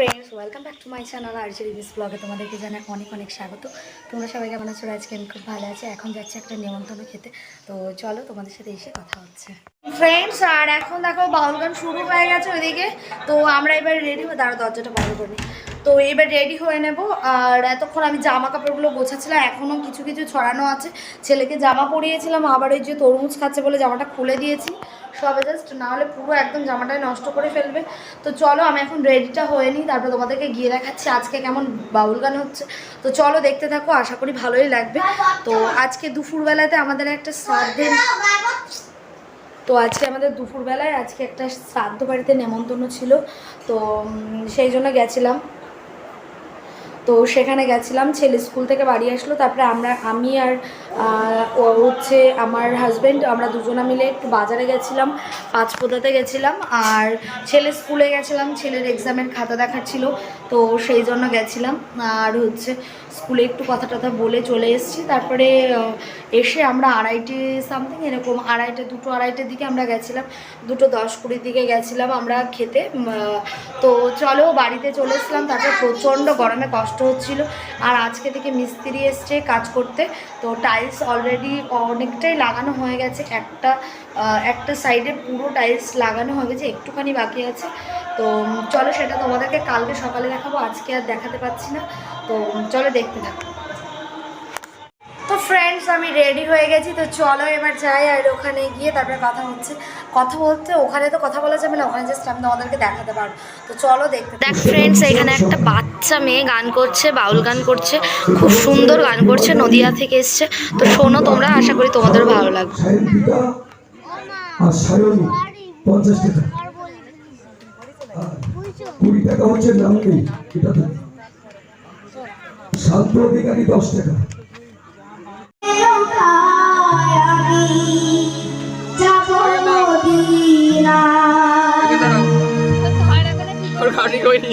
Friends welcome back to my channel আর রিভিস ব্লগে তোমাদেরকে জানাই অনেক অনেক স্বাগত। তোমরা সবাই কেমন আছো? আজকে আমি খুব ভালো আছি। এখন যাচ্ছি একটা নিমন্ত্রণ খেতে। তো চলো তোমাদের সাথে এসে কথা হচ্ছে। ফ্রেন্ডস আর এখন দেখো বাউল গান শুরু হয়ে গেছে ওইদিকে। তো আমরা এবার রেডি হয়ে দাঁড়া দরজাটা বন্ধ করি তো এবার রেডি হয়ে নেব। আর এতক্ষণ আমি জামা কাপড়গুলো গোছাচ্ছিলাম এখনও কিছু কিছু ছড়ানো আছে। ছেলেকে জামা পরিয়েছিলাম, আবার ওই যে তরমুজ খাচ্ছে বলে জামাটা খুলে দিয়েছি। সবে জাস্ট না হলে পুরো একদম জামাটাই নষ্ট করে ফেলবে। তো চলো, আমি এখন রেডিটা হয়ে নিই, তারপর তোমাদেরকে গিয়ে দেখাচ্ছি আজকে কেমন বাউল গান হচ্ছে। তো চলো, দেখতে থাকো, আশা করি ভালোই লাগবে। তো আজকে দুপুরবেলাতে আমাদের একটা শ্রাদ্ধের তো আজকে আমাদের দুপুরবেলায় আজকে একটা শ্রাদ্ধ বাড়িতে নেমন্তন্ন ছিল। তো সেই জন্য গেছিলাম। তো সেখানে গেছিলাম, ছেলে স্কুল থেকে বাড়ি আসলো, তারপরে আমরা আমি আর ও হচ্ছে আমার হাজব্যান্ড আমরা দুজনা মিলে একটু বাজারে গেছিলাম পাঁচপোদাতে গেছিলাম, আর ছেলে স্কুলে গেছিলাম, ছেলের এক্সামের খাতা দেখার ছিল, তো সেই জন্য গেছিলাম, আর হচ্ছে স্কুলে একটু কথা টথা বলে চলে এসেছি, তারপরে এসে আমরা আড়াইটে সামথিং এরকম আড়াইটে, দুটো আড়াইটের দিকে আমরা গেছিলাম, দুটো দশ কুড়ির দিকে গেছিলাম আমরা খেতে তো চলো বাড়িতে চলে এসলাম তারপরে প্রচণ্ড গরমে কষ্ট হচ্ছিল, আর আজকে থেকে মিস্ত্রি এসছে কাজ করতে, তো টাইলস অলরেডি অনেকটাই লাগানো হয়ে গেছে। একটা একটা সাইডে পুরো টাইলস লাগানো হয়ে গেছে, একটুখানি বাকি আছে। তো চলো সেটা তোমাদেরকে কালকে সকালে দেখাবো, আজকে আর দেখাতে পাচ্ছি না। তো চলো দেখতে থাকো। ফ্রেন্ডস আমি রেডি হয়ে গেছি তো চলো এবার যাই আর ওখানে গিয়ে তারপরে কথা হচ্ছে। কথা বলতে ওখানে তো কথা বলা যাবে না ওখানে জাস্ট আমি তোমাদেরকে দেখাতে পারব। তো চলো দেখতে দেখ ফ্রেন্ডস এখানে একটা বাচ্চা মেয়ে গান করছে বাউল গান করছে খুব সুন্দর গান করছে নদিয়া থেকে এসছে। তো শোনো তোমরা আশা করি তোমাদের ভালো লাগবে। পঞ্চাশ টাকা কুড়ি টাকা হচ্ছে নামলি এটা তো শান্ত দশ টাকা। গাড়ি কইনি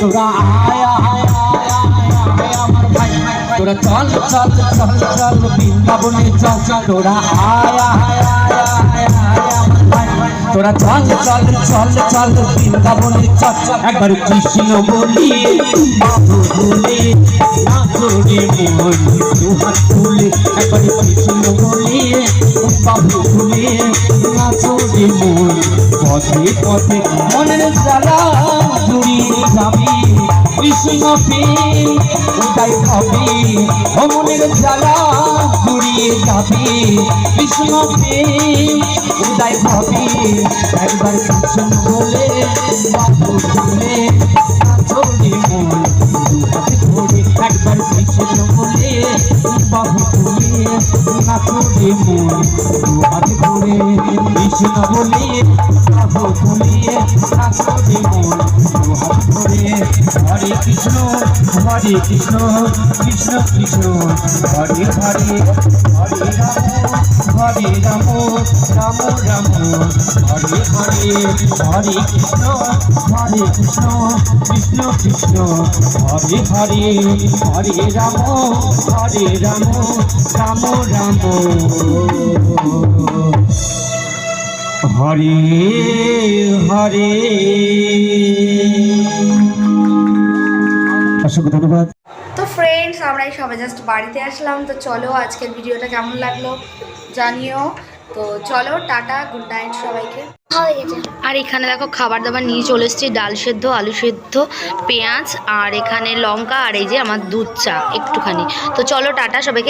তোরা আয় আয় আয় আমার ভাই। তোরা চল চল চল চল, বৃন্দাবনে চল তোরা আয় আয় আয় তোরা চল চল চল চল, বৃন্দাবনে চল। একবার কৃষ্ণ বলি বলি তুলে। একবার কৃষ্ণ বলি বাবু মন পথে পথে মনের জ্বালা যাবি। কৃষ্ণ মনের জ্বালা জুড়িয়ে যাবে। কৃষ্ণ হবে একবার কৃষ্ণ বলে বাবু বলে নাচরে মন দুহাতে ধরে একবার কৃষ্ণ বলে বাবু বলে নাচরে মন। ধরে কৃষ্ণ বলে বাবু বলে নাচরে মন দুহাতে ধরে হরে কৃষ্ণ হরে কৃষ্ণ কৃষ্ণ কৃষ্ণ, হরে হরে হরে রাম হরে রাম রাম রাম, হরে হরে হরে কৃষ্ণ হরে কৃষ্ণ কৃষ্ণ কৃষ্ণ, হরে হরে হরে রাম হরে রাম রাম রাম। হরে হরে। অসংখ্য ধন্যবাদ। তো ফ্রেন্ডস আমরা এই সবাই জাস্ট বাড়িতে আসলাম, তো চলো আজকের ভিডিওটা কেমন লাগল জানিও। তো চলো, টাটা গুড নাইট সবাইকে। আর এখানে দেখো খাবার দাবার নিয়ে চলে এসেছি, ডাল সেদ্ধ, আলু সেদ্ধ, পেঁয়াজ, আর এখানে লঙ্কা, আর এই যে আমার দুধ চা, একটুখানি। তো চলো, টাটা সবাইকে